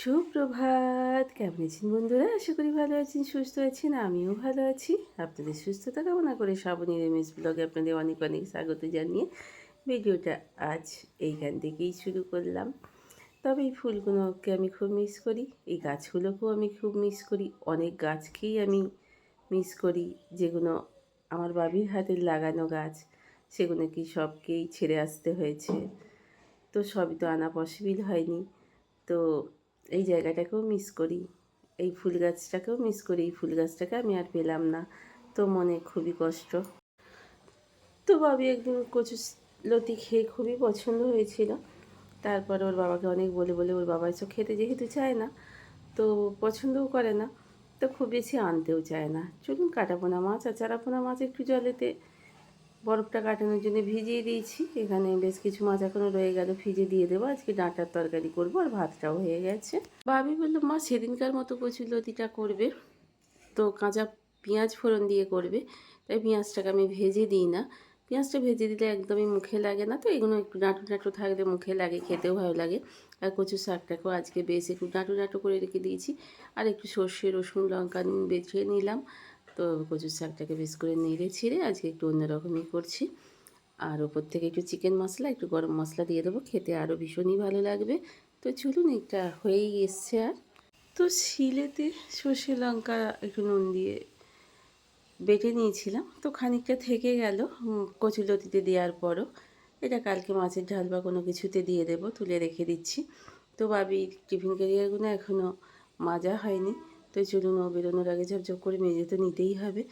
সুপ্রভাত। কেমন আছেন বন্ধুরা? আশা করি ভালো আছেন, সুস্থ আছেন, আমিও ভালো আছি। আপনাদের সুস্থতা কামনা করে শ্রাবণীর এমএস ব্লগে আপনাদের অনেক অনেক স্বাগত জানিয়ে ভিডিওটা আজ এইখান থেকেই শুরু করলাম। তবে এই ফুলগুলোকে আমি খুব মিস করি, এই গাছগুলোকেও আমি খুব মিস করি। অনেক গাছকেই আমি মিস করি, যেগুলো আমার বাবির হাতের লাগানো গাছ, সেগুলো কি সবকেই ছেড়ে আসতে হয়েছে। তো সবই তো আনা পসিবল হয়নি। তো এই জায়গাটাকেও মিস করি। এই ফুল গাছটাকেও মিস করি। এই ফুল গাছটাকে আমি আর পেলাম না। তো মনে খুবই কষ্ট। তো বাবি একদিন কচু লতি খেয়ে খুবই পছন্দ হয়েছিল। তারপর ওর বাবাকে অনেক বলে বলে ওর বাবা এসব খেতে যেহেতু চায় না, তো পছন্দও করে না। তো খুব বেশি আনতেও চায় না। চলুন কাটাপোনা মাছ আর চারাপোনা মাছ একটু জলেতে বরফটা কাটানোর জন্য ভিজিয়ে দিয়েছি। এখানে বেশ কিছু মাছ এখনও রয়ে গেল ভিজে দিয়ে দেবো। আজকে ডাঁটার তরকারি করব আর ভাতটাও হয়ে গেছে। ভাবি বলল, মা, সেদিনকার মতো কচুর লতিটা করবে। তো কাঁচা পেঁয়াজ ফোড়ন দিয়ে করবে। তাই পেঁয়াজটাকে আমি ভেজে দিই না। পেঁয়াজটা ভেজে দিলে একদমই মুখে লাগে না তো, এগুলো একটু ডাঁটু ডাঁটু থাকলে মুখে লাগে, খেতেও ভালো লাগে। আর কচু শাকটাকেও আজকে বেশ একটু ডাঁটু ডাঁটু করে রেখে দিয়েছি। আর একটু সর্ষে, রসুন, লঙ্কা বেছে নিলাম। তো কচুর শাকটাকে বেশ করে নেড়ে ছিঁড়ে আজকে একটু অন্যরকমই করছি। আর ওপর থেকে একটু চিকেন মশলা, একটু গরম মশলা দিয়ে দেবো, খেতে আরও ভীষণই ভালো লাগবে। তো চলুন, এটা হয়েই এসছে আর। তো শিলেতে সর্ষে লঙ্কা, একটু নুন দিয়ে বেটে নিয়েছিলাম। তো খানিকটা থেকে গেল কচুলতিতে দেওয়ার পরও। এটা কালকে মাছের ঝাল বা কোনো কিছুতে দিয়ে দেব, তুলে রেখে দিচ্ছি। তো বাবি টিফিন ক্যারিয়ারগুলো এখনও মাজা হয়নি। তো চলুন ও বেরোনোর আগে ঝপঝপ করে মেজে তো নিতেই হবে।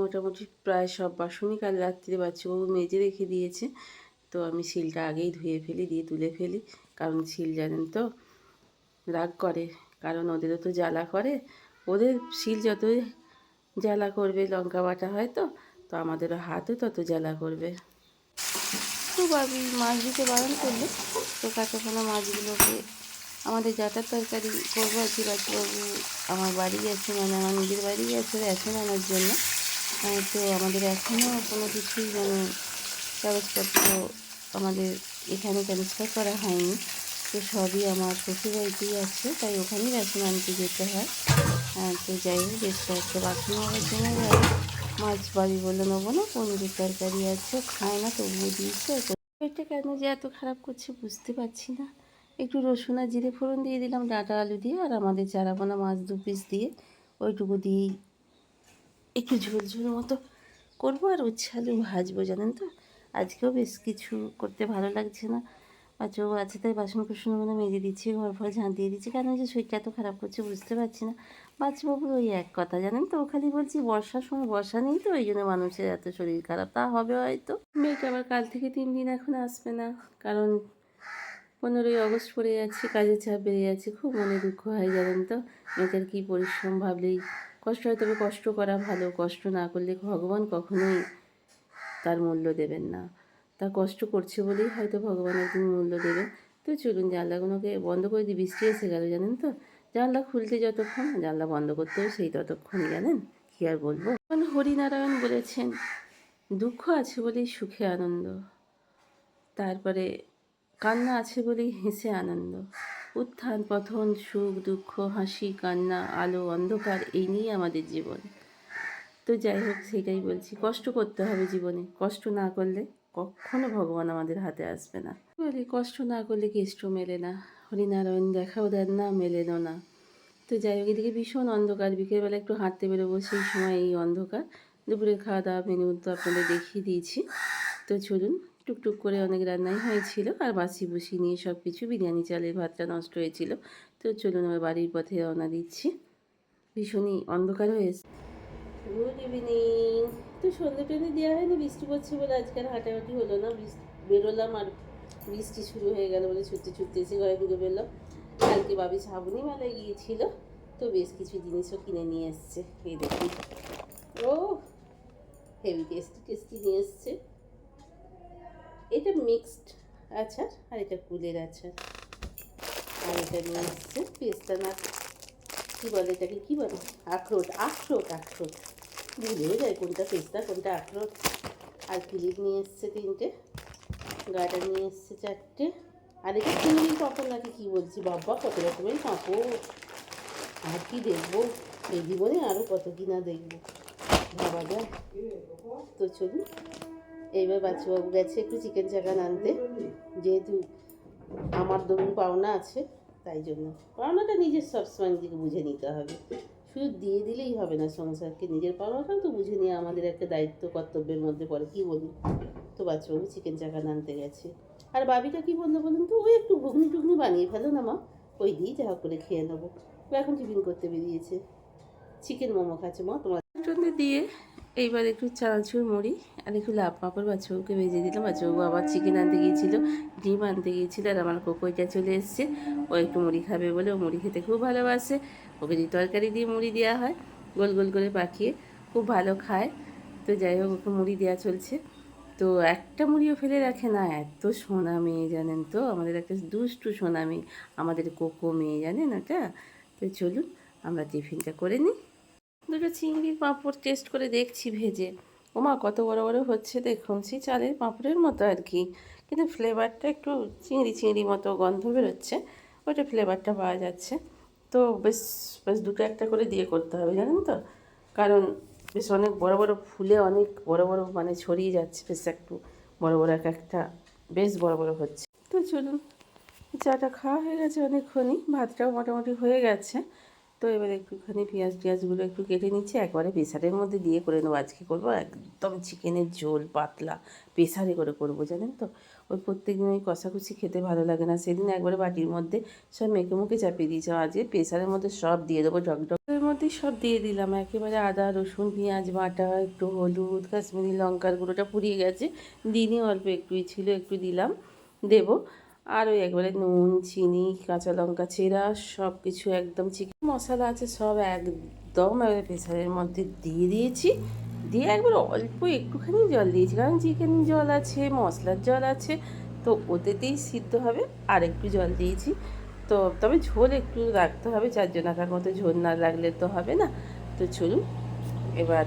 মোটামুটি প্রায় সব বাসনই কাল রাত্রে বাচ্চাবাবু মেজে রেখে দিয়েছে। তো আমি শিলটা আগেই ধুয়ে ফেলি, দিয়ে তুলে ফেলি। কারণ শিল জানেন তো, রাগ করে। কারণ ওদেরও তো জ্বালা করে। ওদের শিল যতই জ্বালা করবে, লঙ্কা বাটা হয় তো তো আমাদেরও হাতও তত জ্বালা করবে। তো বাবি মাছ দিতে বারণ করলে তো কাঁচাপোনা মাছগুলোকে আমাদের যাতার তরকারি করব কি বাবু আমার বাড়ি গেছে মানে আমার নিজের বাড়ি গেছে, রেশন আনার জন্য। তো আমাদের এখনও কোনো কিছুই মানে কাগজপত্র আমাদের এখানে ট্রান্সফার করা হয়নি। তো সবই আমার শ্বশুর বাড়িতেই আছে, তাই ওখানেই রেশন আনতে যেতে হয়। তো যাই হোক, বেশ কয়েকটা বাসন হওয়ার জন্য মাছ বাড়ি বলে নেব না, পনিরের তরকারি আছে, খায় না, তবুও দিয়েছে। এটা কেন যে এত খারাপ করছে বুঝতে পারছি না। একটু রসুন আর জিরে ফোড়ন দিয়ে দিলাম, ডাঁটা আলু দিয়ে, আর আমাদের চারাপোনা মাছ দু পিস দিয়ে ওইটুকু দিয়েই একটু ঝোল ঝোল মতো করব। আর উচ্ছে আলু ভাজবো, জানেন তো? আজকেও বেশ কিছু করতে ভালো লাগছে না। বাচ্চাও আছে তাই বাসন কুসনগুলো মেজে দিচ্ছি, ঘর ফর ঝাঁট দিয়ে দিচ্ছি। কেন যে শরীরটা এত খারাপ করছে বুঝতে পারছি না। বাচ্চাবাবুর ওই এক কথা, জানেন তো? খালি বলছি বর্ষার সময় বর্ষা নেই তো, ওই জন্য মানুষের এত শরীর খারাপ। তা হবে হয়তো। মেয়েটা আবার কাল থেকে তিন দিন এখন আসবে না, কারণ পনেরোই আগস্ট পড়ে যাচ্ছে, কাজের চাপ বেড়ে যাচ্ছে, খুব মনে দুঃখ হয় জানেন তো। মেয়েটার কী পরিশ্রম ভাবলেই কষ্ট হয়, তবে কষ্ট করা ভালো, কষ্ট না করলে ভগবান কখনোই তার মূল্য দেবেন না। তা কষ্ট করছে বলেই হয়তো ভগবান একদিন মূল্য দেবেন। তো চলুন, জানলাগুলোকে বন্ধ করে দিই, বৃষ্টি এসে গেল জানেন তো। জানলা খুলতে যতক্ষণ, জানলা বন্ধ করতেও সেই ততক্ষণই জানেন? কী আর বলব? এখন হরিনারায়ণ বলেছেন, দুঃখ আছে বলেই সুখে আনন্দ। তারপরে কান্না আছে বলেই হেসে আনন্দ। উত্থান পথন সুখ, দুঃখ, হাসি, কান্না, আলো, অন্ধকার, এই নিয়েই আমাদের জীবন। তো যাই হোক, সেটাই বলছি, কষ্ট করতে হবে জীবনে। কষ্ট না করলে কখনো ভগবান আমাদের হাতে আসবে না। বলি, কষ্ট না করলে কেষ্ট মেলে না। হরিনারায়ণ দেখাও দেন না, মেলেনও না। তো যাই হোক, এদিকে ভীষণ অন্ধকার। বিকেলবেলা একটু হাঁটতে বেরোবো, সেই সময় এই অন্ধকার। দুপুরে খাওয়া দাওয়া মেনু তো আপনাদের দেখিয়ে দিয়েছি। তো চলুন টুকটুক করে অনেক রান্নাই হয়েছিল। আর বাসি বুসি নিয়ে সব কিছু বিরিয়ানি, চালের ভাতটা নষ্ট হয়েছিল। তো চলুন আমার বাড়ির পথে রওনা দিচ্ছি। ভীষণই অন্ধকার হয়েছে গুড ইভিনিং তো সন্ধ্যে টন্ধে দেওয়া হয়নি, বৃষ্টি পড়ছে বলে আজকাল হাঁটাহাঁটি হলো না। বেরোলাম আর বৃষ্টি শুরু হয়ে গেল বলে ছুটতে ছুটতে এসে ঘরে ঢুকে পেলাম কালকে বাবি শ্রাবণী মেলায় গিয়েছিল, তো বেশ কিছু জিনিসও কিনে নিয়ে এসছে। এই দেখি ও, হেভি টেস্টি টেস্টি নিয়ে এসছে। এটা মিক্সড আচার আর এটা কুলের আচার আর এটা নিয়ে এসছে পেস্তা না কী বলে এটাকে? কী বলে? আখরোট আখরোট আখরোট। ভুলেও যায় কোনটা পেস্তা, কোনটা আখরোট। আর ক্লিপ নিয়ে এসছে তিনটে গাটা নিয়ে এসছে চারটে। আর এটা চিংড়ির পাঁপড় নাকি কী বলছি? বাবা, কত রকমের পাঁপড়। আর কি দেখব? এই জীবনে আরও কত কি না দেখব। ভাবা যায় তো চলুন। এইবার বাচ্চুবাবু গেছে একটু চিকেন চাকান আনতে। যেহেতু আমার ধরুন পাওনা আছে, তাই জন্য। পাওনাটা নিজের সবসময় নিজেকে বুঝে নিতে হবে। শুধু দিয়ে দিলেই হবে না সংসারকে, নিজের পাওনাটাও তো বুঝে নিয়ে আমাদের একটা দায়িত্ব, কর্তব্যের মধ্যে পড়ে। কী বলুন তো বাচ্চাবাবু চিকেন চাকান আনতে গেছে। আর বাবিটা কি বলল বলুন তো? ওই একটু ঘুগনি টুগনি বানিয়ে ফেলো না মা? ওই দিয়েই যা করে খেয়ে নেব। এখন টিফিন করতে বেরিয়েছে। চিকেন মোমো খাচ্ছে মা, তোমার দিয়ে এইবার একটু চানাচুর মুড়ি আর একটু লাভ পাঁপড় বাচ্চাবুকে ভেজে দিলাম। বাচ্চাবু আবার চিকেন আনতে গিয়েছিল, ডিম আনতে গিয়েছিল আর আমার কোকোইটা চলে এসছে। ও একটু মুড়ি খাবে বলে ও মুড়ি খেতে খুব ভালোবাসে। ওকে যদি তরকারি দিয়ে মুড়ি দেওয়া হয়, গোল গোল করে পাকিয়ে খুব ভালো খায়। তো যাই হোক, ওকে মুড়ি দেওয়া চলছে। তো একটা মুড়িও ফেলে রাখে না, এত সোনা মেয়ে জানেন তো? আমাদের একটা দুষ্টু সোনা মেয়ে, আমাদের কোকো মেয়ে জানেন ওটা? তো চলুন, আমরা টিফিনটা করে নিই। দুটো চিংড়ির পাঁপড় টেস্ট করে দেখছি ভেজে। ওমা, কত বড় বড় হচ্ছে দেখুন, সেই চালের পাঁপড়ের মতো আর কি। কিন্তু ফ্লেভারটা একটু চিংড়ি চিংড়ি মতো গন্ধ বেরোচ্ছে ওইটা ফ্লেভারটা পাওয়া যাচ্ছে। তো বেশ বেশ দুটো একটা করে দিয়ে করতে হবে, জানেন তো? কারণ বেশ অনেক বড় বড় ফুলে অনেক বড় বড় মানে ছড়িয়ে যাচ্ছে, বেশ একটু বড় বড় এক একটা, বেশ বড় বড় হচ্ছে। তো চলুন, চাটা খাওয়া হয়ে গেছে অনেকক্ষণই, ভাতটাও মোটামুটি হয়ে গেছে। তো এবার একটুখানি পেঁয়াজ টিয়াজগুলো একটু কেটে নিচ্ছি, একবারে প্রেসারের মধ্যে দিয়ে করে নেব। আজকে করব একদম চিকেনের ঝোল, পাতলা প্রেসারে করে করব, জানেন তো? ওই প্রত্যেক দিন ওই কষাকুচি খেতে ভালো লাগে না। সেদিন একবারে বাটির মধ্যে সব মেখে মুখে চাপিয়ে দিয়েছে। আজকে প্রেসারের মধ্যে সব দিয়ে দেবো ঢকঢকের মধ্যে সব দিয়ে দিলাম। একেবারে আদা, রসুন, পেঁয়াজ, বাটা, একটু হলুদ, কাশ্মীরি লঙ্কার গুঁড়োটা পুড়িয়ে গেছে। দিনই অল্প একটুই ছিল, একটু দিলাম, দেবো। আর ওই একবারে নুন, চিনি, কাঁচা লঙ্কা, চেরা সব কিছু একদম চিকেন মশলা আছে সব একদম প্রেসারের মধ্যে দিয়ে দিয়েছি। দিয়ে একবার অল্প একটুখানি জল দিয়েছি, কারণ চিকেন জল আছে, মশলার জল আছে, তো ওতেতেই সিদ্ধ হবে। আর একটু জল দিয়েছি, তো তবে ঝোল একটু রাখতে হবে চারজন আঁকার মতো ঝোল না লাগলে তো হবে না। তো চলুন, এবার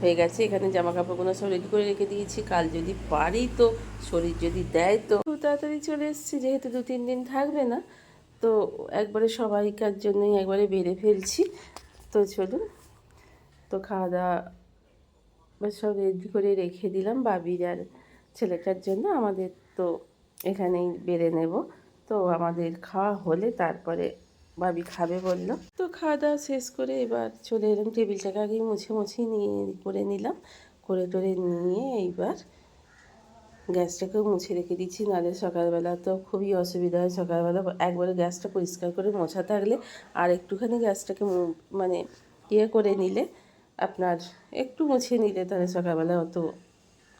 হয়ে গেছে, এখানে জামা কাপড়গুলো সব রেডি করে রেখে দিয়েছি। কাল যদি পারি তো, শরীর যদি দেয় তো। তাড়াতাড়ি চলে এসেছি, যেহেতু দু তিন দিন থাকবে না তো একবারে সবাইকার জন্যই একবারে বেড়ে ফেলছি। তো চলুন, তো খাওয়া দাওয়া সব রেডি করে রেখে দিলাম বাবির আর ছেলেটার জন্য। আমাদের তো এখানেই বেড়ে নেব। তো আমাদের খাওয়া হলে তারপরে বাবি খাবে বলল। তো খাওয়া দাওয়া শেষ করে এবার চলে এলাম টেবিলটাকে আগেই মুছে মুছে নিয়ে, করে নিলাম। করে টোরে নিয়ে এইবার গ্যাসটাকেও মুছে রেখে দিচ্ছি, নাহলে সকালবেলা তো খুবই অসুবিধা হয় সকালবেলা। একবারে গ্যাসটা পরিষ্কার করে মোছা থাকলে আর একটুখানি গ্যাসটাকে মানে ইয়ে করে নিলে আপনার একটু মুছে নিলে তাহলে সকালবেলা অত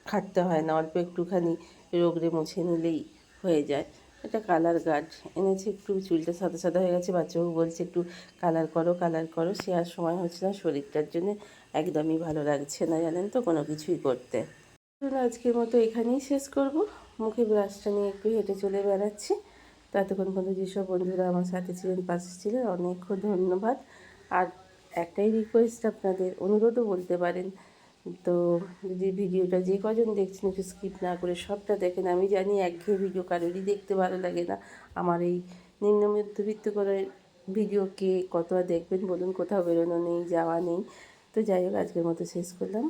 খাটতে হয় না, অল্প একটুখানি রোগড়ে মুছে নিলেই হয়ে যায়। এটা কালার গার্ড এনেছি, একটু চুলটা সাদা সাদা হয়ে গেছে বাচ্চাও বলছে একটু কালার করো কালার করো, সে আর সময় হচ্ছে না, শরীরটার জন্য একদমই ভালো লাগছে না, জানেন তো? কোনো কিছুই করতে। আজকের মতো এখানেই শেষ করব। মুখে ব্রাশটা নিয়ে একটু হেঁটে চলে বেড়াচ্ছি। ততক্ষণ পর্যন্ত যেসব বন্ধুরা আমার সাথে ছিলেন, পাশে ছিলেন অনেক ধন্যবাদ। আর একটাই রিকোয়েস্ট আপনাদের, অনুরোধও বলতে পারেন। তো যদি ভিডিওটা যে কজন দেখছেন একটু স্কিপ না করে সবটা দেখেন, আমি জানি একঘেয়ে ভিডিও কারোরই দেখতে ভালো লাগে না। আমার এই নিম্ন মধ্যবিত্ত করে ভিডিও কে কত দেখবেন বলুন, কোথাও বেরোনো নেই, যাওয়া নেই। তো যাই হোক, আজকের মতো শেষ করলাম।